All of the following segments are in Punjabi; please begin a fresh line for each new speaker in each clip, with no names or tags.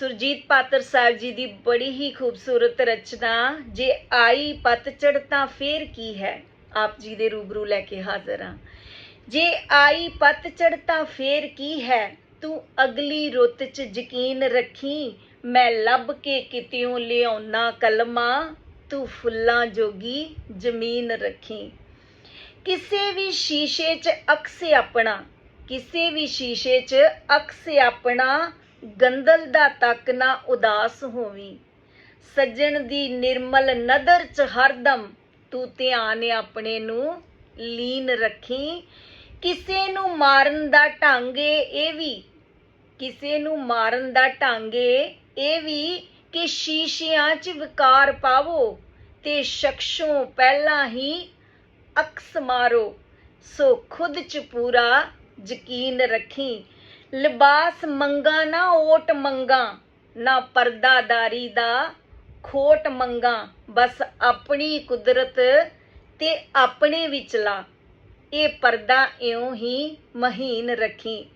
ਸੁਰਜੀਤ ਪਾਤਰ ਸਾਹਿਬ ਜੀ ਦੀ ਬੜੀ ਹੀ ਖੂਬਸੂਰਤ ਰਚਨਾ, ਜੇ ਆਈ ਪਤਝੜ ਤਾਂ ਫੇਰ ਕੀ ਹੈ? ਆਪ ਜੀ ਦੇ ਰੂਬਰੂ ਲੈ ਕੇ ਹਾਜ਼ਰ ਹਾਂ। ਜੇ ਆਈ ਪਤਝੜ ਤਾਂ ਫੇਰ ਕੀ ਹੈ? ਤੂੰ ਅਗਲੀ ਰੁੱਤ 'ਚ ਯਕੀਨ ਰੱਖੀ, ਮੈਂ ਲੱਭ ਕੇ ਕਿਤਿਓਂ ਲਿਆਉਣਾ ਕਲਮਾ, ਤੂੰ ਫੁੱਲਾਂ ਜੋਗੀ ਜ਼ਮੀਨ ਰੱਖੀ। ਕਿਸੇ ਵੀ ਸ਼ੀਸ਼ੇ 'ਚ ਅਕਸੇ ਆਪਣਾ, ਕਿਸੇ ਵੀ ਸ਼ੀਸ਼ੇ 'ਚ ਅਕਸੇ ਆਪਣਾ ਗੰਦਲ ਦਾ ਤੱਕ ਨਾ ਉਦਾਸ ਹੋਵੀਂ। ਸੱਜਣ ਦੀ ਨਿਰਮਲ ਨਦਰ 'ਚ ਹਰਦਮ ਤੂੰ ਧਿਆਨ ਆਪਣੇ ਨੂੰ ਲੀਨ ਰੱਖੀ। ਕਿਸੇ ਨੂੰ ਮਾਰਨ ਦਾ ਢੰਗ ਏ ਇਹ ਵੀ, ਕਿਸੇ ਨੂੰ ਮਾਰਨ ਦਾ ਢੰਗ ਏ ਇਹ ਵੀ ਕਿ ਸ਼ੀਸ਼ਿਆਂ 'ਚ ਵਿਕਾਰ ਪਾਵੋ ਤੇ ਸ਼ਖਸੋਂ ਪਹਿਲਾਂ ਹੀ ਅਕਸ ਮਾਰੋ। ਸੋ ਖੁਦ 'ਚ ਪੂਰਾ ਯਕੀਨ ਰੱਖੀ ਲਿਬਾਸ ਮੰਗਾ ਨਾ ਓਟ ਮੰਗਾ, ਨਾ ਪਰਦਾਦਾਰੀ ਦਾ ਖੋਟ ਮੰਗਾ, ਬਸ ਆਪਣੀ ਕੁਦਰਤ ਤੇ ਆਪਣੇ ਵਿਚਲਾ। ਇਹ ਪਰਦਾ ਇਉਂ ਹੀ ਮਹੀਨ ਰੱਖੀ।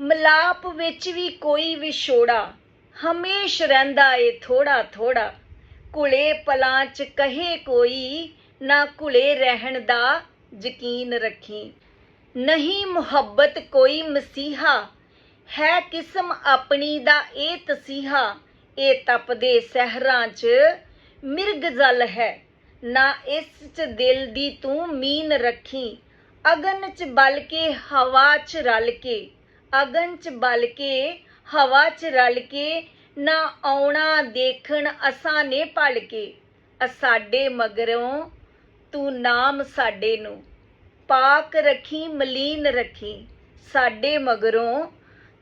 ਮਲਾਪ ਵਿੱਚ ਵੀ ਕੋਈ ਵਿਛੋੜਾ, ਹਮੇਸ਼ ਰਹਿੰਦਾ ਏ ਥੋੜਾ ਥੋੜਾ ਕੁਲੇ ਪਲਾਂ ਚ ਕਹੇ ਕੋਈ, ਨਾ ਕੁਲੇ ਰਹਿਣ ਦਾ ਯਕੀਨ ਰੱਖੀ। ਨਹੀਂ ਮੁਹੱਬਤ ਕੋਈ ਮਸੀਹਾ। ਹੈ ਕਿਸਮ ਆਪਣੀ ਦਾ ਇਹ ਤਸੀਹਾ। ਇਹ ਤਪਦੇ ਸਹਿਰਾਂ 'ਚ ਮਿਰਗ ਜਲ ਹੈ। ਨਾ ਇਸ 'ਚ ਦਿਲ ਦੀ ਤੂੰ ਮੀਨ ਰੱਖੀ। ਅਗਨ 'ਚ ਬਲ ਕੇ ਹਵਾ 'ਚ ਰਲ ਕੇ। ਅਗਨ 'ਚ ਬਲ ਕੇ ਹਵਾ 'ਚ ਰਲ ਕੇ। ਨਾ ਆਉਣਾ ਦੇਖਣ ਅਸਾਂ ਨੇ ਪਲ ਕੇ ਅਸਾਡੇ ਮਗਰੋਂ ਤੂੰ ਨਾਮ ਸਾਡੇ ਨੂੰ। ਪਾਕ ਰੱਖੀ, ਮਲੀਨ ਰੱਖੀ। ਸਾਡੇ ਮਗਰੋਂ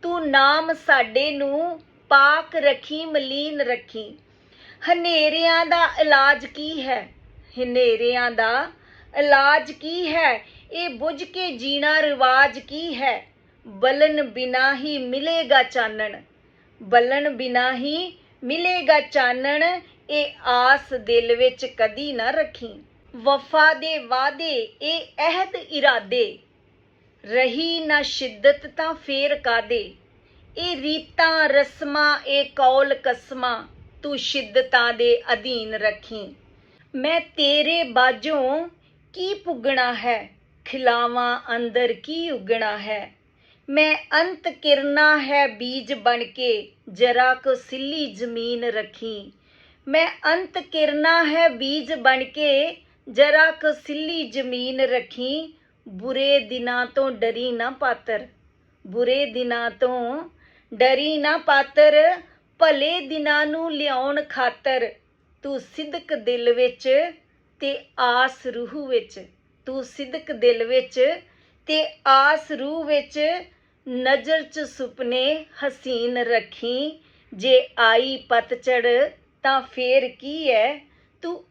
ਤੂੰ ਨਾਮ ਸਾਡੇ ਨੂੰ ਪਾਕ ਰੱਖੀ, ਮਲੀਨ ਰੱਖੀ। ਹਨੇਰਿਆਂ ਦਾ ਇਲਾਜ ਕੀ ਹੈ? ਹਨੇਰਿਆਂ ਦਾ ਇਲਾਜ ਕੀ ਹੈ? ਇਹ ਬੁੱਝ ਕੇ ਜੀਣਾ ਰਿਵਾਜ ਕੀ ਹੈ? ਬਲਨ ਬਿਨਾ ਹੀ ਮਿਲੇਗਾ ਚਾਨਣ। ਬਲਨ ਬਿਨਾ ਹੀ ਮਿਲੇਗਾ ਚਾਨਣ, ਇਹ ਆਸ ਦਿਲ ਵਿੱਚ ਕਦੀ ਨਾ ਰੱਖੀ। ਵਫਾ ਦੇ ਵਾਦੇ ਇਹ ਅਹਿਦ ਇਰਾਦੇ। ਰਹੀ ਨਾ ਸ਼ਿੱਦਤ ਤਾਂ ਫੇਰ ਕਾਦੇ ਇਹ ਰੀਤਾਂ, ਰਸਮਾਂ, ਇਹ ਕੌਲ ਕਸਮਾਂ, ਤੂੰ ਸ਼ਿੱਦਤਾਂ ਦੇ ਅਧੀਨ ਰੱਖੀ। ਮੈਂ ਤੇਰੇ ਬਾਝੋਂ ਕੀ ਪੁੱਗਣਾ ਹੈ? ਖਿਲਾਵਾਂ ਅੰਦਰ ਕੀ ਉਗਣਾ ਹੈ? ਮੈਂ ਅੰਤ ਕਿਰਨਾ ਹੈ ਬੀਜ ਬਣ ਕੇ, ਜਰਾ ਕੋ ਸਿੱਲੀ ਜ਼ਮੀਨ ਰੱਖੀ। ਮੈਂ ਅੰਤ ਕਿਰਨਾ ਹੈ ਬੀਜ ਬਣ ਕੇ ਜਰਾ ਕੁ ਸਿੱਲੀ ਜ਼ਮੀਨ ਰੱਖੀ, ਬੁਰੇ ਦਿਨਾਂ ਤੋਂ ਡਰੀ ਨਾ ਪਾਤਰ। ਬੁਰੇ ਦਿਨਾਂ ਤੋਂ ਡਰੀ ਨਾ ਪਾਤਰ, ਭਲੇ ਦਿਨਾਂ ਨੂੰ ਲਿਆਉਣ ਖਾਤਰ। ਤੂੰ ਸਿੱਧਕ ਦਿਲ ਵਿੱਚ ਤੇ ਆਸ ਰੂਹ ਵਿੱਚ। ਤੂੰ ਸਿੱਧਕ ਦਿਲ ਵਿੱਚ ਤੇ ਆਸ ਰੂਹ ਵਿੱਚ ਨਜ਼ਰ 'ਚ ਸੁਪਨੇ ਹਸੀਨ ਰੱਖੀ। ਜੇ ਆਈ ਪਤਝੜ ਤਾਂ ਫੇਰ ਕੀ ਹੈ ਤੂੰ